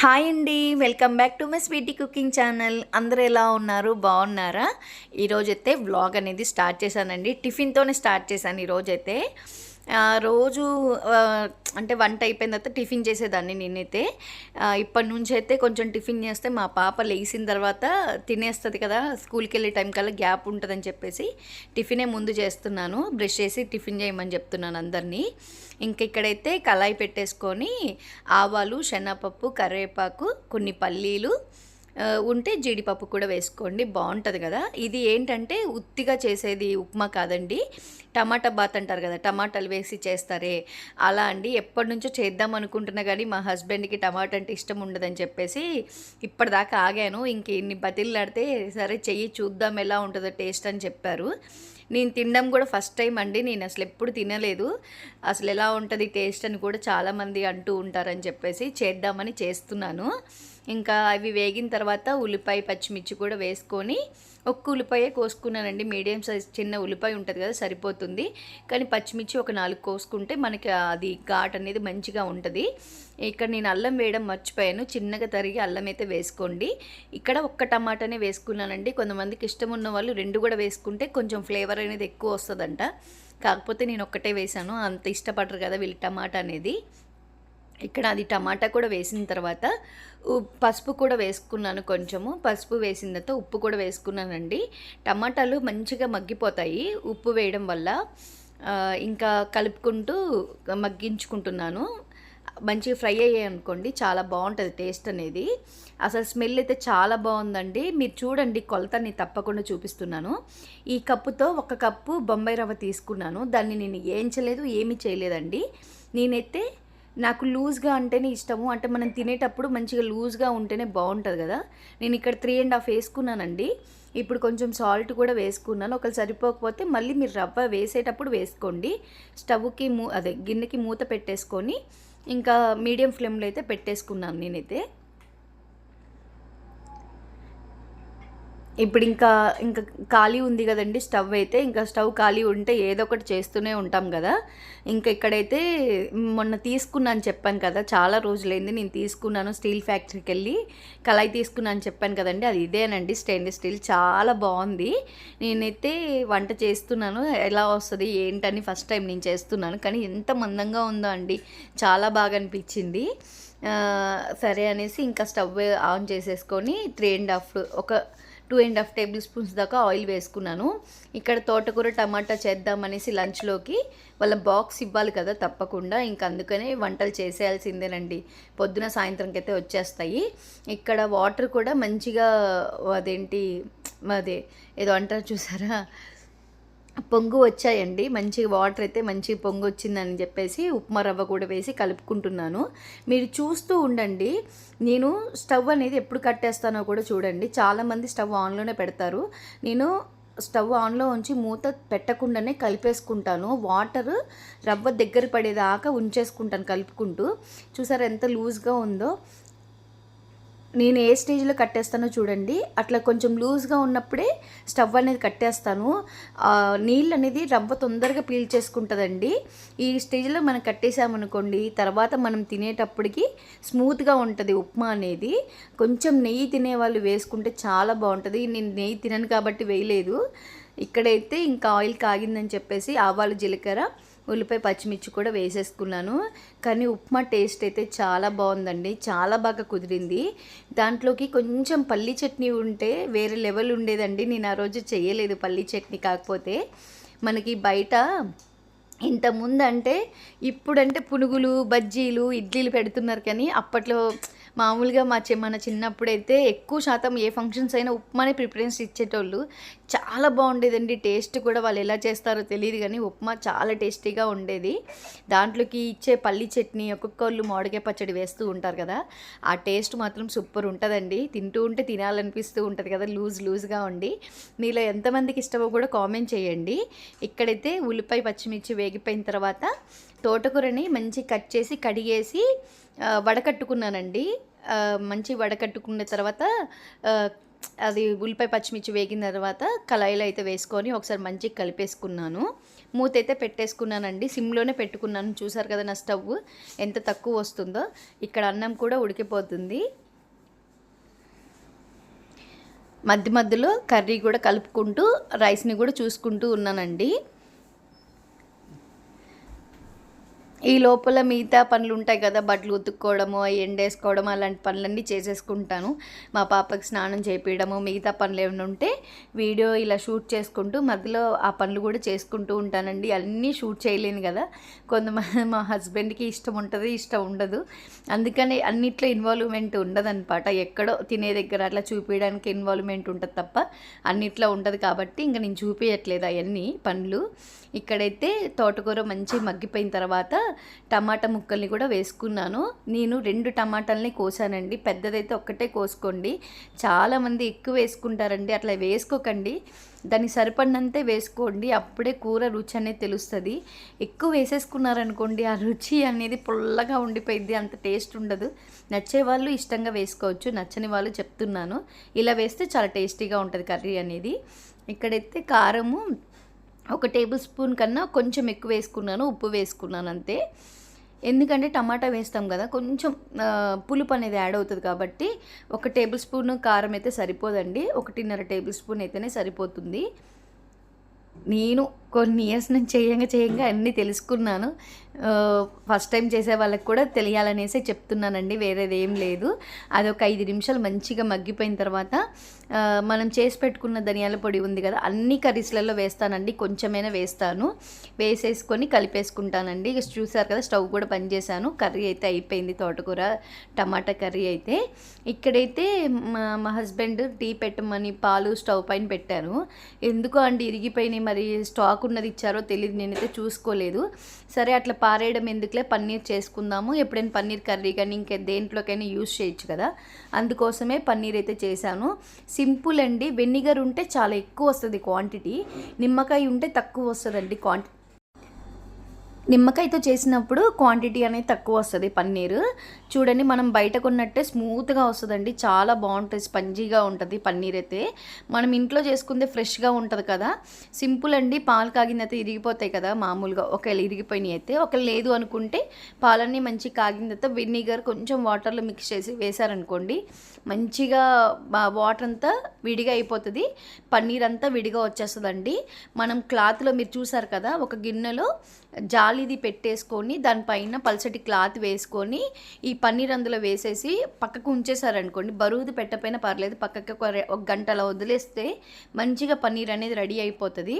Hi అండి. Welcome back to my sweetie cooking channel. అందరూ ఎలా ఉన్నారు? బాగున్నారా? ఈరోజైతే వ్లాగ్ అనేది స్టార్ట్ చేశానండి. టిఫిన్తోనే స్టార్ట్ చేశాను ఈరోజైతే. రోజు అంటే వంట అయిపోయిన తర్వాత టిఫిన్ చేసేదాన్ని నేనైతే. ఇప్పటి నుంచి అయితే కొంచెం టిఫిన్ చేస్తే మా పాప లేచిన తర్వాత తినేస్తుంది కదా స్కూల్కి వెళ్ళే టైం కల్లా గ్యాప్ ఉంటుందని చెప్పేసి టిఫినే ముందు చేస్తున్నాను. బ్రష్ చేసి టిఫిన్ చేయమని చెప్తున్నాను అందరినీ. ఇంక ఇక్కడైతే కళాయి పెట్టేసుకొని ఆవాలు శనగపప్పు కరివేపాకు కొన్ని పల్లీలు ఉంటే జీడిపప్పు కూడా వేసుకోండి బాగుంటుంది కదా. ఇది ఏంటంటే ఉత్తిగా చేసేది ఉప్మా కాదండి. టమాటా బాత్ అంటారు కదా టమాటాలు వేసి చేస్తారే. అలా అండి ఎప్పటి నుంచో చేద్దాం అనుకుంటున్నా కానీ మా హస్బెండ్కి టమాటా అంటే ఇష్టం ఉండదని చెప్పేసి ఇప్పటిదాకా ఆగాను. ఇంక ఇన్ని బతిల్లాడితే సరే చెయ్యి చూద్దాం ఎలా ఉంటుందో టేస్ట్ అని చెప్పారు. నేను తినడం కూడా ఫస్ట్ టైం అండి. నేను అసలు ఎప్పుడు తినలేదు. అసలు ఎలా ఉంటుంది టేస్ట్ అని కూడా చాలామంది అంటూ ఉంటారని చెప్పేసి చేద్దామని చేస్తున్నాను. ఇంకా అవి వేగిన తర్వాత ఉల్లిపాయ పచ్చిమిర్చి కూడా వేసుకొని ఒక్క ఉల్లిపాయ కోసుకున్నానండి. మీడియం సైజ్ చిన్న ఉల్లిపాయ ఉంటుంది కదా సరిపోతుంది. కానీ పచ్చిమిర్చి ఒక నాలుగు కోసుకుంటే మనకి అది ఘాట్ అనేది మంచిగా ఉంటుంది. ఇక్కడ నేను అల్లం వేయడం మర్చిపోయాను. చిన్నగా తరిగి అల్లం అయితే వేసుకోండి. ఇక్కడ ఒక్క టమాటానే వేసుకున్నానండి. కొంతమందికి ఇష్టం ఉన్న వాళ్ళు రెండు కూడా వేసుకుంటే కొంచెం ఫ్లేవర్ అనేది ఎక్కువ వస్తుందంట. కాకపోతే నేను ఒక్కటే వేసాను అంత ఇష్టపడరు కదా వీళ్ళు టమాటా అనేది. ఇక్కడ అది టమాటా కూడా వేసిన తర్వాత ఉ- పసుపు కూడా వేసుకున్నాను కొంచెము. పసుపు వేసిన తర్వాత ఉప్పు కూడా వేసుకున్నానండి. టమాటాలు మంచిగా మగ్గిపోతాయి ఉప్పు వేయడం వల్ల. ఇంకా కలుపుకుంటూ మగ్గించుకుంటున్నాను. మంచిగా ఫ్రై అయ్యాయి అనుకోండి చాలా బాగుంటుంది టేస్ట్ అనేది. అసలు స్మెల్ అయితే చాలా బాగుందండి. మీరు చూడండి కొలతని తప్పకుండా చూపిస్తున్నాను. ఈ కప్పుతో ఒక కప్పు బొంబాయి రవ్వ తీసుకున్నాను. దాన్ని నేను ఏంచలేదు ఏమీ చేయలేదండి. నేనైతే నాకు లూజ్గా అంటేనే ఇష్టము. అంటే మనం తినేటప్పుడు మంచిగా లూజ్గా ఉంటేనే బాగుంటుంది కదా. నేను ఇక్కడ త్రీ అండ్ హాఫ్ వేసుకున్నానండి. ఇప్పుడు కొంచెం సాల్ట్ కూడా వేసుకున్నాను. ఒకవేళ సరిపోకపోతే మళ్ళీ మీరు రవ్వ వేసేటప్పుడు వేసుకోండి. స్టవ్కి మూ అదే గిన్నెకి మూత పెట్టేసుకొని ఇంకా మీడియం ఫ్లేమ్లో అయితే పెట్టేసుకున్నాను నేనైతే. ఇప్పుడు ఇంకా ఇంకా ఖాళీ ఉంది కదండి స్టవ్ అయితే ఇంకా స్టవ్ ఖాళీ ఉంటే ఏదో ఒకటి చేస్తూనే ఉంటాం కదా. ఇంకా ఇక్కడైతే మొన్న తీసుకున్నాను చెప్పాను కదా చాలా రోజులైంది నేను తీసుకున్నాను స్టీల్ ఫ్యాక్టరీకి వెళ్ళి కళాయి తీసుకున్నాను చెప్పాను కదండి అది ఇదేనండి స్టెయిన్లెస్ స్టీల్ చాలా బాగుంది. నేనైతే వంట చేస్తున్నాను ఎలా వస్తుంది ఏంటని ఫస్ట్ టైం నేను చేస్తున్నాను కానీ ఎంత మందంగా ఉందో అండి చాలా బాగా అనిపించింది. సరే అనేసి ఇంకా స్టవ్ ఆన్ చేసేసుకొని త్రీ అండ్ హాఫ్ ఒక two and half tablespoons దాకా ఆయిల్ వేసుకున్నాను. ఇక్కడ తోటకూర టమాటా చేద్దామనేసి లంచ్లోకి వాళ్ళ బాక్స్ ఇవ్వాలి కదా తప్పకుండా. ఇంక అందుకనే వంటలు చేసేయాల్సిందేనండి. పొద్దున సాయంత్రంకైతే అయితే వచ్చేస్తాయి. ఇక్కడ వాటర్ కూడా మంచిగా అదేంటి అదే ఏదో అంటారు చూసారా? పొంగు వచ్చాయండి. మంచి వాటర్ అయితే మంచి పొంగు వచ్చిందని చెప్పేసి ఉప్మా రవ్వ కూడా వేసి కలుపుకుంటున్నాను. మీరు చూస్తూ ఉండండి. నేను స్టవ్ అనేది ఎప్పుడు కట్టేస్తానో కూడా చూడండి. చాలామంది స్టవ్ ఆన్లోనే పెడతారు. నేను స్టవ్ ఆన్లో ఉంచి మూత పెట్టకుండానే కలిపేసుకుంటాను. వాటర్ రవ్వ దగ్గర పడేదాకా ఉంచేసుకుంటాను కలుపుకుంటూ. చూసారు ఎంత లూజ్గా ఉందో? నేను ఏ స్టేజ్లో కట్టేస్తానో చూడండి. అట్లా కొంచెం లూజ్గా ఉన్నప్పుడే స్టవ్ అనేది కట్టేస్తాను. నీళ్ళు అనేది రవ్వ తొందరగా పీల్చేసుకుంటుందండి ఈ స్టేజ్లో మనం కట్టేసామనుకోండి తర్వాత మనం తినేటప్పటికి స్మూత్గా ఉంటుంది ఉప్మా అనేది. కొంచెం నెయ్యి తినే వాళ్ళు వేసుకుంటే చాలా బాగుంటుంది. నేను నెయ్యి తినను కాబట్టి వేయలేదు. ఇక్కడైతే ఇంకా ఆయిల్ కాగిందని చెప్పేసి ఆవాలు జీలకర్ర ఉల్లిపాయ పచ్చిమిర్చి కూడా వేసేసుకున్నాను. కానీ ఉప్మా టేస్ట్ అయితే చాలా బాగుందండి. చాలా బాగా కుదిరింది. దాంట్లోకి కొంచెం పల్లి చట్నీ ఉంటే వేరే లెవెల్ ఉండేదండి. నేను ఆ రోజు చేయలేదు పల్లి చట్నీ. కాకపోతే మనకి బయట ఇంతకుముందు అంటే ఇప్పుడంటే పునుగులు బజ్జీలు ఇడ్లీలు పెడుతున్నారు కానీ అప్పట్లో మామూలుగా మా చి మన చిన్నప్పుడైతే ఎక్కువ శాతం ఏ ఫంక్షన్స్ అయినా ఉప్మానే ప్రిఫరెన్స్ ఇచ్చేటోళ్ళు. చాలా బాగుండేదండి. టేస్ట్ కూడా వాళ్ళు ఎలా చేస్తారో తెలియదు కానీ ఉప్మా చాలా టేస్టీగా ఉండేది. దాంట్లోకి ఇచ్చే పల్లి చట్నీ ఒక్కొక్కళ్ళు మామిడికాయ పచ్చడి వేస్తూ ఉంటారు కదా. ఆ టేస్ట్ మాత్రం సూపర్ ఉంటుందండి. తింటూ ఉంటే తినాలనిపిస్తూ ఉంటుంది కదా లూజ్ లూజ్గా ఉండి. మీలో ఎంతమందికి ఇష్టమో కూడా కామెంట్ చేయండి. ఇక్కడైతే ఉల్లిపాయ పచ్చిమిర్చి వేగిపోయిన తర్వాత తోటకూరని మంచి కట్ చేసి కడిగేసి వడకట్టుకున్నానండి. మంచి వడకట్టుకున్న తర్వాత అది ఉల్లిపాయ పచ్చిమిర్చి వేగిన తర్వాత కళాయిలో అయితే వేసుకొని ఒకసారి మంచిగా కలిపేసుకున్నాను. మూత అయితే పెట్టేసుకున్నానండి. సిమ్లోనే పెట్టుకున్నాను. చూసారు కదా నా స్టవ్ ఎంత తక్కువ వస్తుందో. ఇక్కడ అన్నం కూడా ఉడికిపోతుంది. మధ్య మధ్యలో కర్రీ కూడా కలుపుకుంటూ రైస్ని కూడా చూసుకుంటూ ఉన్నానండి. ఈ లోపల మిగతా పనులు ఉంటాయి కదా బట్టలు ఉతుక్కోవడము అవి ఎండేసుకోవడం అలాంటి పనులన్నీ చేసేసుకుంటాను. మా పాపకి స్నానం చేపించడము మిగతా పనులు ఏమైనా ఉంటే వీడియో ఇలా షూట్ చేసుకుంటూ మధ్యలో ఆ పనులు కూడా చేసుకుంటూ ఉంటానండి. అన్నీ షూట్ చేయలేను కదా. కొంతమంది మా హస్బెండ్కి ఇష్టం ఉంటుంది ఇష్టం ఉండదు. అందుకని అన్నిట్లో ఇన్వాల్వ్మెంట్ ఉండదన్నమాట. ఎక్కడో తినే దగ్గర అట్లా చూపించడానికి ఇన్వాల్వ్మెంట్ ఉంటుంది తప్ప అన్నిట్లో ఉండదు కాబట్టి ఇంకా నేను చూపించట్లేదు అవన్నీ పనులు. ఇక్కడైతే తోటకూర మంచి మగ్గిపోయిన తర్వాత టమాటా ముక్కల్ని కూడా వేసుకున్నాను. నేను రెండు టమాటాలని కోసానండి. పెద్దదైతే ఒక్కటే కోసుకోండి. చాలామంది ఎక్కువ వేసుకుంటారండి. అట్లా వేసుకోకండి. దాన్ని సరిపడినంతే వేసుకోండి. అప్పుడే కూర రుచి అనేది తెలుస్తుంది. ఎక్కువ వేసేసుకున్నారనుకోండి ఆ రుచి అనేది పుల్లగా ఉండిపోయింది అంత టేస్ట్ ఉండదు. నచ్చే వాళ్ళు ఇష్టంగా వేసుకోవచ్చు. నచ్చని వాళ్ళు చెప్తున్నాను. ఇలా వేస్తే చాలా టేస్టీగా ఉంటుంది కర్రీ అనేది. ఇక్కడైతే కారము ఒక టేబుల్ స్పూన్ కన్నా కొంచెం ఎక్కువ వేసుకున్నాను ఉప్పు వేసుకున్నాను అంతే. ఎందుకంటే టమాటా వేస్తాం కదా కొంచెం పులుపు అనేది యాడ్ అవుతుంది కాబట్టి ఒక టేబుల్ స్పూన్ కారం అయితే సరిపోదండి. ఒకటిన్నర టేబుల్ స్పూన్ అయితేనే సరిపోతుంది. నేను కొన్ని ఇయర్స్ నుంచి చేయంగా చేయంగా అన్నీ తెలుసుకున్నాను. ఫస్ట్ టైం చేసే వాళ్ళకి కూడా తెలియాలనేసి చెప్తున్నానండి వేరేది ఏం లేదు. అది ఒక ఐదు నిమిషాలు మంచిగా మగ్గిపోయిన తర్వాత మనం చేసి పెట్టుకున్న ధనియాల పొడి ఉంది కదా అన్ని కర్రీస్లలో వేస్తానండి కొంచెమైనా వేస్తాను. వేసేసుకొని కలిపేసుకుంటానండి. చూసారు కదా స్టవ్ కూడా పనిచేశాను కర్రీ అయితే అయిపోయింది తోటకూర టమాటా కర్రీ అయితే. ఇక్కడైతే మా మా హస్బెండ్ టీ పెట్టమని పాలు స్టవ్ పైన పెట్టాను ఎందుకు అండి ఇరిగిపోయినాయి మరి స్టాక్ ఉన్నది ఇచ్చారో తెలియదు నేనైతే చూసుకోలేదు. సరే అట్లా పారేయడం ఎందుకులే? పన్నీర్ చేసుకుందాము. ఎప్పుడైనా పన్నీర్ కర్రీ కానీ ఇంకా దేంట్లోకైనా యూజ్ చేయొచ్చు కదా? అందుకోసమే పన్నీర్ అయితే చేశాను. సింపుల్ అండి. వెనిగర్ ఉంటే చాలా ఎక్కువ వస్తుంది క్వాంటిటీ. నిమ్మకాయ ఉంటే తక్కువ వస్తుందండి క్వాంటిటీ నిమ్మకాయతో చేసినప్పుడు క్వాంటిటీ అనేది తక్కువ వస్తుంది పన్నీరు. చూడండి మనం బయట కొన్నట్టే స్మూత్గా వస్తుందండి. చాలా బాగుంటుంది స్పంజీగా ఉంటుంది పన్నీర్ అయితే మనం ఇంట్లో చేసుకుంటే ఫ్రెష్గా ఉంటుంది కదా. సింపుల్ అండి పాలు కాగిన అయితే ఇరిగిపోతాయి కదా మామూలుగా. ఒకవేళ ఇరిగిపోయినాయి అయితే ఒకవేళ లేదు అనుకుంటే పాలన్నీ మంచి కాగిన తర్వాత వినిగర్ కొంచెం వాటర్లో మిక్స్ చేసి వేశారనుకోండి మంచిగా వాటర్ అంతా విడిగా అయిపోతుంది. పన్నీర్ అంతా విడిగా వచ్చేస్తుందండి. మనం క్లాత్లో మీరు చూసారు కదా ఒక గిన్నెలో జాలిది పెట్టేసుకొని దానిపైన పల్చటి క్లాత్ వేసుకొని ఈ పన్నీర్ అందులో వేసేసి పక్కకు ఉంచేసారనుకోండి బరువుది పెట్టపోయినా పర్లేదు పక్కకి ఒక ఒక గంటలో వదిలేస్తే మంచిగా పన్నీర్ అనేది రెడీ అయిపోతుంది.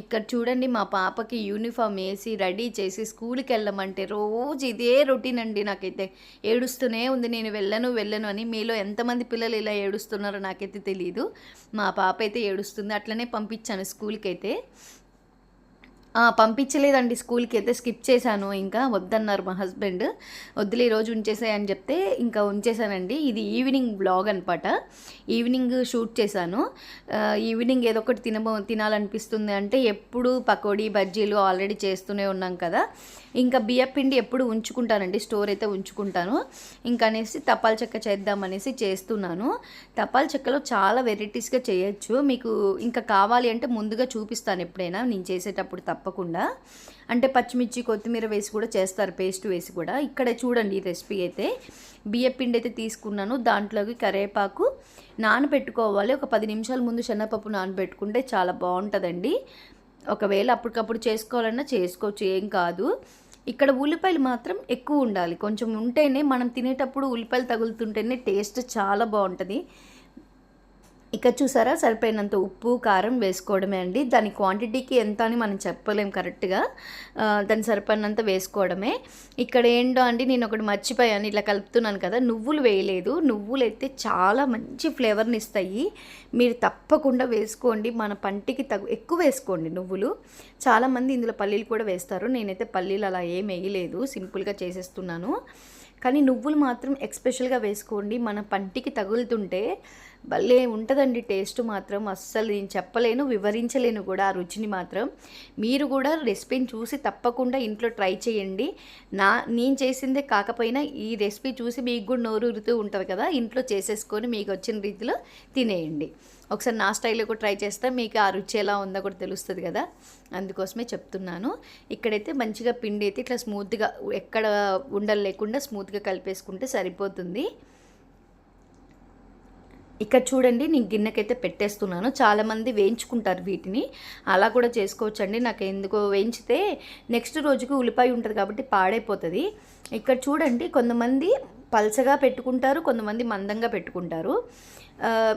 ఇక్కడ చూడండి మా పాపకి యూనిఫామ్ వేసి రెడీ చేసి స్కూల్కి వెళ్ళమంటే రోజు ఇదే రొటీన్ అండి నాకైతే. ఏడుస్తూనే ఉంది నేను వెళ్ళను వెళ్ళను అని మీలో ఎంతమంది పిల్లలు ఇలా ఏడుస్తున్నారో నాకైతే తెలియదు మా పాప అయితే ఏడుస్తుంది అట్లనే పంపించాను స్కూల్కి అయితే పంపించలేదండి స్కూల్కి అయితే స్కిప్ చేశాను. ఇంకా వద్దన్నారు మా హస్బెండ్. వద్దులే ఈరోజు ఉంచేసాయని చెప్తే ఇంకా ఉంచేసానండి ఇది ఈవినింగ్ బ్లాగ్ అనమాట ఈవినింగ్ షూట్ చేశాను. ఈవినింగ్ ఏదో ఒకటి తినబో తినాలనిపిస్తుంది అంటే ఎప్పుడు పకోడీ బజ్జీలు ఆల్రెడీ చేస్తూనే ఉన్నాం కదా. ఇంకా బియ్యం పిండి ఎప్పుడు ఉంచుకుంటానండి స్టోర్ అయితే ఉంచుకుంటాను. ఇంకా అనేసి తపాల్ చెక్క చేద్దామనేసి చేస్తున్నాను. తపాల్ చెక్కలో చాలా వెరైటీస్గా చేయొచ్చు. మీకు ఇంకా కావాలి అంటే ముందుగా చూపిస్తాను ఎప్పుడైనా నేను చేసేటప్పుడు తప్పకుండా. అంటే పచ్చిమిర్చి కొత్తిమీర వేసి కూడా చేస్తారు పేస్ట్ వేసి కూడా. ఇక్కడ చూడండి ఈ రెసిపీ అయితే. బియ్య పిండి అయితే తీసుకున్నాను. దాంట్లోకి కరివేపాకు నానబెట్టుకోవాలి. ఒక పది నిమిషాల ముందు శనగపప్పు నానబెట్టుకుంటే చాలా బాగుంటుందండి. ఒకవేళ అప్పటికప్పుడు చేసుకోవాలన్నా చేసుకోవచ్చు ఏం కాదు. ఇక్కడ ఉల్లిపాయలు మాత్రం ఎక్కువ ఉండాలి. కొంచెం ఉంటేనే మనం తినేటప్పుడు ఉల్లిపాయలు తగులుతుంటేనే టేస్ట్ చాలా బాగుంటుంది. ఇక చూసారా సరిపోయినంత ఉప్పు కారం వేసుకోవడమే అండి. దాని క్వాంటిటీకి ఎంత అని మనం చెప్పలేం కరెక్ట్గా. దాని సరిపడినంత వేసుకోవడమే. ఇక్కడ ఏంటో అండి నేను ఒకటి మర్చిపోయాను ఇట్లా కలుపుతున్నాను కదా. నువ్వులు వేయలేదు. నువ్వులు అయితే చాలా మంచి ఫ్లేవర్ని ఇస్తాయి. మీరు తప్పకుండా వేసుకోండి. మన పంటికి తగు ఎక్కువ వేసుకోండి నువ్వులు. చాలామంది ఇందులో పల్లీలు కూడా వేస్తారు. నేనైతే పల్లీలు అలా ఏం వేయలేదు. సింపుల్గా చేసేస్తున్నాను. కానీ నువ్వులు మాత్రం ఎక్స్పెషల్గా వేసుకోండి. మన పంటికి తగులుతుంటే భలే ఉంటుందండి టేస్ట్ మాత్రం. అస్సలు నేను చెప్పలేను వివరించలేను కూడా ఆ రుచిని మాత్రం. మీరు కూడా రెసిపీని చూసి తప్పకుండా ఇంట్లో ట్రై చేయండి. నా నేను చేసిందే కాకపోయినా ఈ రెసిపీ చూసి మీకు కూడా నోరు ఉరుతూ ఉంటుంది కదా ఇంట్లో చేసేసుకొని మీకు వచ్చిన రీతిలో తినేయండి. ఒకసారి నా స్టైల్లో కూడా ట్రై చేస్తే మీకు ఆ రుచి ఎలా ఉందో కూడా తెలుస్తుంది కదా. అందుకోసమే చెప్తున్నాను. ఇక్కడైతే మంచిగా పిండి అయితే ఇట్లా స్మూత్గా ఎక్కడ ఉండలు లేకుండా స్మూత్గా కలిపేసుకుంటే సరిపోతుంది. ఇక్కడ చూడండి నేను గిన్నెకైతే పెట్టేస్తున్నాను. చాలామంది వేయించుకుంటారు వీటిని. అలా కూడా చేసుకోవచ్చండి. నాకు ఎందుకో వేయించితే నెక్స్ట్ రోజుకి ఉల్లిపాయ ఉంటుంది కాబట్టి పాడైపోతుంది. ఇక్కడ చూడండి కొంతమంది పల్చగా పెట్టుకుంటారు కొంతమంది మందంగా పెట్టుకుంటారు.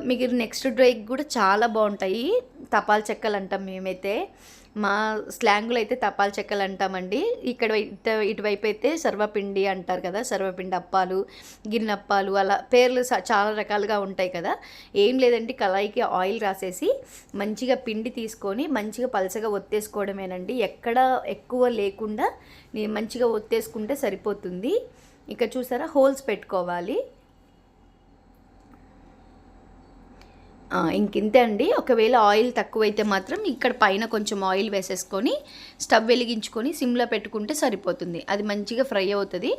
మీకు నెక్స్ట్ డ్రైకి కూడా చాలా బాగుంటాయి. తపాల్ చెక్కలు అంటాం మేమైతే. మా స్లాంగ్లో అయితే తపాల్ చెక్కలు అంటామండి. ఇక్కడ ఇట- ఇటువైపు అయితే సర్వపిండి అంటారు కదా సర్వపిండి అప్పాలు గిన్నెప్పాలు అలా పేర్లు చాలా రకాలుగా ఉంటాయి కదా. ఏం లేదండి కళాయికి ఆయిల్ రాసేసి మంచిగా పిండి తీసుకొని మంచిగా పలసగా ఒత్తేసుకోవడమేనండి. ఎక్కడ ఎక్కువ లేకుండా మంచిగా ఒత్తేసుకుంటే సరిపోతుంది. ఇక చూసారా హోల్స్ పెట్టుకోవాలి. ఇంకింతే అండి. ఒకవేళ ఆయిల్ తక్కువైతే మాత్రం ఇక్కడ పైన కొంచెం ఆయిల్ వేసేసుకొని స్టవ్ వెలిగించుకొని సిమ్లో పెట్టుకుంటే సరిపోతుంది. అది మంచిగా ఫ్రై అవుతుంది.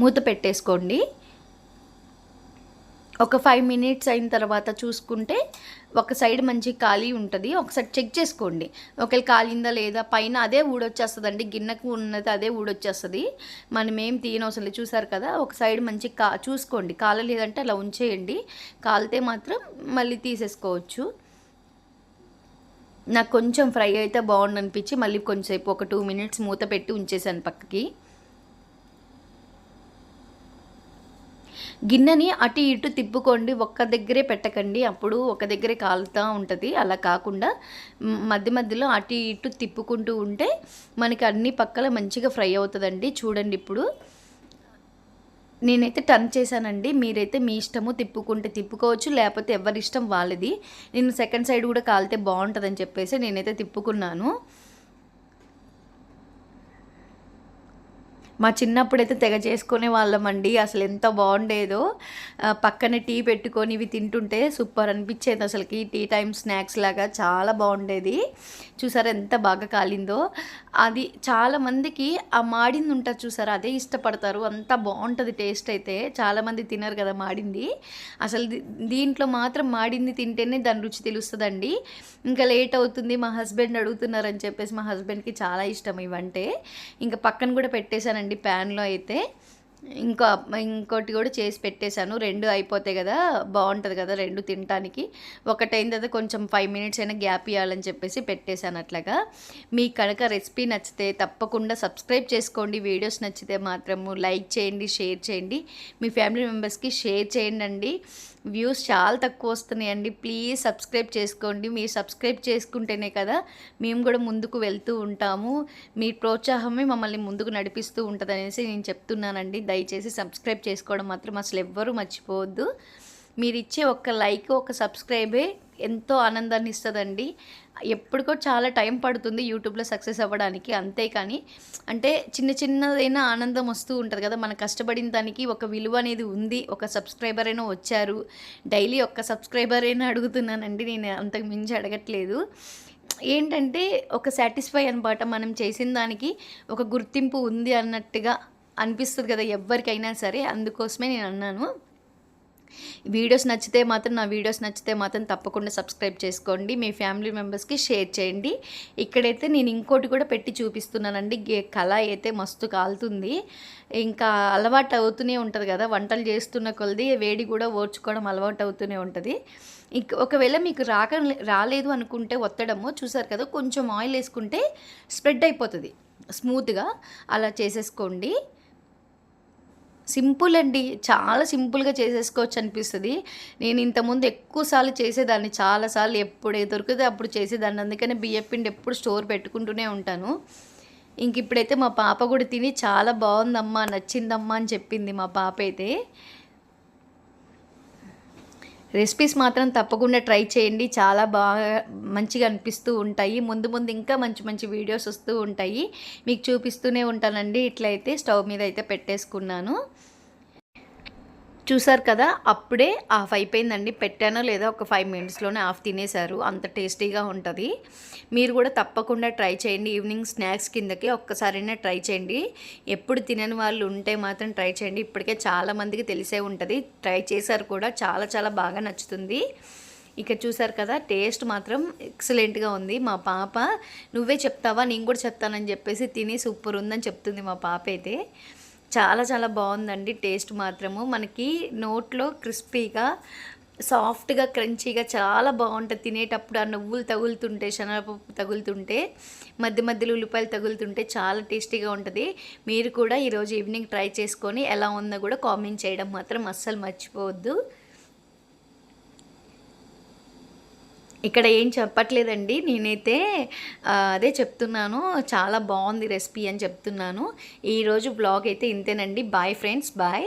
మూత పెట్టేసుకోండి. ఒక ఫైవ్ మినిట్స్ అయిన తర్వాత చూసుకుంటే ఒక సైడ్ మంచి ఖాళీ ఉంటుంది. ఒకసారి చెక్ చేసుకోండి. ఒకవేళ కాలిందా లేదా? పైన అదే ఊడొచ్చేస్తుందండి గిన్నెకు ఉన్నది అదే ఊడొచ్చేస్తుంది మనం ఏం తీయనవసరం లేదు. చూసారు కదా? ఒక సైడ్ మంచి కా చూసుకోండి. కాలలేదంటే అలా ఉంచేయండి. కాలితే మాత్రం మళ్ళీ తీసేసుకోవచ్చు. నాకు కొంచెం ఫ్రై అయితే బాగుండనిపించి మళ్ళీ కొంచెంసేపు ఒక టూ మినిట్స్ మూత పెట్టి ఉంచేసాను పక్కకి. గిన్నెని అటు ఇటు తిప్పుకోండి ఒక్క దగ్గరే పెట్టకండి. అప్పుడు ఒక దగ్గరే కాలుతూ ఉంటుంది. అలా కాకుండా మధ్య మధ్యలో అటు ఇటు తిప్పుకుంటూ ఉంటే మనకి అన్ని పక్కల మంచిగా ఫ్రై అవుతుందండి. చూడండి ఇప్పుడు. నేనైతే టర్న్ చేశానండి. మీరైతే మీ ఇష్టము తిప్పుకుంటే తిప్పుకోవచ్చు లేకపోతే ఎవరి ఇష్టం వాళ్ళది. నేను సెకండ్ సైడ్ కూడా కాలితే బాగుంటుందని చెప్పేసి నేనైతే తిప్పుకున్నాను. మా చిన్నప్పుడైతే తెగ చేసుకునే వాళ్ళమండి అసలు ఎంత బాగుండేదో. పక్కన టీ పెట్టుకొని ఇవి తింటుంటే సూపర్ అనిపించేది అసలుకి. టీ టైం స్నాక్స్ లాగా చాలా బాగుండేది. చూసారా ఎంత బాగా కాలిందో. అది చాలామందికి ఆ మాడింది ఉంటుంది చూసారా అదే ఇష్టపడతారు. అంత బాగుంటుంది టేస్ట్ అయితే. చాలామంది తినరు కదా మాడింది. అసలు దీంట్లో మాత్రం మాడింది తింటేనే దాని రుచి తెలుస్తుందండి. ఇంకా లేట్ అవుతుంది మా హస్బెండ్ అడుగుతున్నారని చెప్పేసి మా హస్బెండ్కి చాలా ఇష్టం ఇవంటే ఇంకా పక్కన కూడా పెట్టేశానండి. ప్యాన్లో అయితే. ఇంకో ఇంకోటి కూడా చేసి పెట్టేశాను. రెండు అయిపోతాయి కదా బాగుంటుంది కదా రెండు తినటానికి. ఒకటైన తర్వాత కొంచెం ఫైవ్ మినిట్స్ అయినా గ్యాప్ ఇవ్వాలని చెప్పేసి పెట్టేశాను అట్లాగా. మీకు కనుక రెసిపీ నచ్చితే తప్పకుండా సబ్స్క్రైబ్ చేసుకోండి. వీడియోస్ నచ్చితే మాత్రము లైక్ చేయండి షేర్ చేయండి. మీ ఫ్యామిలీ మెంబర్స్కి షేర్ చేయండి అండి. వ్యూస్ చాలా తక్కువ వస్తున్నాయండి ప్లీజ్ సబ్స్క్రైబ్ చేసుకోండి. మీరు సబ్స్క్రైబ్ చేసుకుంటేనే కదా మేము కూడా ముందుకు వెళ్తూ ఉంటాము. మీ ప్రోత్సాహమే మమ్మల్ని ముందుకు నడిపిస్తూ ఉంటుంది అనేసి నేను చెప్తున్నానండి. దయచేసి సబ్స్క్రైబ్ చేసుకోవడం మాత్రం అసలు ఎవ్వరూ మర్చిపోవద్దు. మీరు ఇచ్చే ఒక్క లైక్ ఒక సబ్స్క్రైబే ఎంతో ఆనందాన్ని ఇస్తుందండి. ఎప్పటికో చాలా టైం పడుతుంది యూట్యూబ్లో సక్సెస్ అవ్వడానికి అంతేకాని అంటే చిన్న చిన్నదైనా ఆనందం వస్తూ ఉంటుంది కదా. మనం కష్టపడిన దానికి ఒక విలువ అనేది ఉంది. ఒక సబ్స్క్రైబర్ అయినా వచ్చారు. డైలీ ఒక్క సబ్స్క్రైబర్ అయినా అడుగుతున్నానండి. నేను అంతకు మించి అడగట్లేదు. ఏంటంటే ఒక సాటిస్ఫై అనమాట మనం చేసిన దానికి. ఒక గుర్తింపు ఉంది అన్నట్టుగా అనిపిస్తుంది కదా ఎవరికైనా సరే అందుకోసమే నేను అన్నాను. వీడియోస్ నచ్చితే మాత్రం నా వీడియోస్ నచ్చితే మాత్రం తప్పకుండా సబ్స్క్రైబ్ చేసుకోండి మీ ఫ్యామిలీ మెంబర్స్కి షేర్ చేయండి. ఇక్కడైతే నేను ఇంకోటి కూడా పెట్టి చూపిస్తున్నానండి గే- కళాయి అయితే మస్తు కాలుతుంది. ఇంకా అలవాటు అవుతూనే ఉంటుంది కదా వంటలు చేస్తున్న కొలది వేడి కూడా ఓర్చుకోవడం అలవాటు అవుతూనే ఉంటుంది. ఇంక ఒకవేళ మీకు రాక రాలేదు అనుకుంటే ఒత్తడము చూసారు కదా కొంచెం ఆయిల్ వేసుకుంటే స్ప్రెడ్ అయిపోతుంది స్మూత్గా. అలా చేసేసుకోండి. సింపుల్ అండి. చాలా సింపుల్గా చేసేసుకోవచ్చు అనిపిస్తుంది. నేను ఇంతకుముందు ఎక్కువసార్లు చేసేదాన్ని. చాలాసార్లు ఎప్పుడు దొరికితే అప్పుడు చేసేదాన్ని. అందుకని బియ్యం పిండి ఎప్పుడు స్టోర్ పెట్టుకుంటూనే ఉంటాను. ఇంక ఇప్పుడైతే మా పాప కూడా తిని చాలా బాగుందమ్మా నచ్చిందమ్మా అని చెప్పింది మా పాప అయితే. రెసిపీస్ మాత్రం తప్పకుండా ట్రై చేయండి. చాలా బాగా మంచిగా అనిపిస్తూ ఉంటాయి. ముందు ముందు ఇంకా మంచి మంచి వీడియోస్ వస్తూ ఉంటాయి. మీకు చూపిస్తూనే ఉంటానండి. ఇట్లయితే స్టవ్ మీద అయితే పెట్టేసుకున్నాను. చూసారు కదా అప్పుడే ఆఫ్ అయిపోయిందండి. పెట్టానో లేదా ఒక ఫైవ్ మినిట్స్లోనే ఆఫ్ తినేశారు. అంత టేస్టీగా ఉంటుంది. మీరు కూడా తప్పకుండా ట్రై చేయండి. ఈవినింగ్ స్నాక్స్ కిందకి ఒక్కసారైనా ట్రై చేయండి. ఎప్పుడు తినని వాళ్ళు ఉంటే మాత్రం ట్రై చేయండి. ఇప్పటికే చాలామందికి తెలిసే ఉంటుంది. ట్రై చేశారు కూడా. చాలా చాలా బాగా నచ్చుతుంది. ఇక చూసారు కదా టేస్ట్ మాత్రం ఎక్సలెంట్గా ఉంది. మా పాప నువ్వే చెప్తావా? నేను కూడా చెప్తానని చెప్పేసి తిని సూపర్ ఉందని చెప్తుంది మా పాప అయితే. చాలా చాలా బాగుందండి టేస్ట్ మాత్రము. మనకి నోట్లో క్రిస్పీగా సాఫ్ట్గా క్రంచీగా చాలా బాగుంటుంది. తినేటప్పుడు ఆ నువ్వులు తగులుతుంటే శనగపప్పు తగులుతుంటే మధ్య మధ్యలో ఉల్లిపాయలు తగులుతుంటే చాలా టేస్టీగా ఉంటుంది. మీరు కూడా ఈరోజు ఈవినింగ్ ట్రై చేసుకొని ఎలా ఉందో కూడా కామెంట్ చేయడం మాత్రం అస్సలు మర్చిపోవద్దు. ఇక్కడ ఏం చెప్పట్లేదండి. నేనైతే అదే చెప్తున్నాను. చాలా బాగుంది రెసిపీ అని చెప్తున్నాను. ఈరోజు బ్లాగ్ అయితే ఇంతేనండి. Bye friends bye.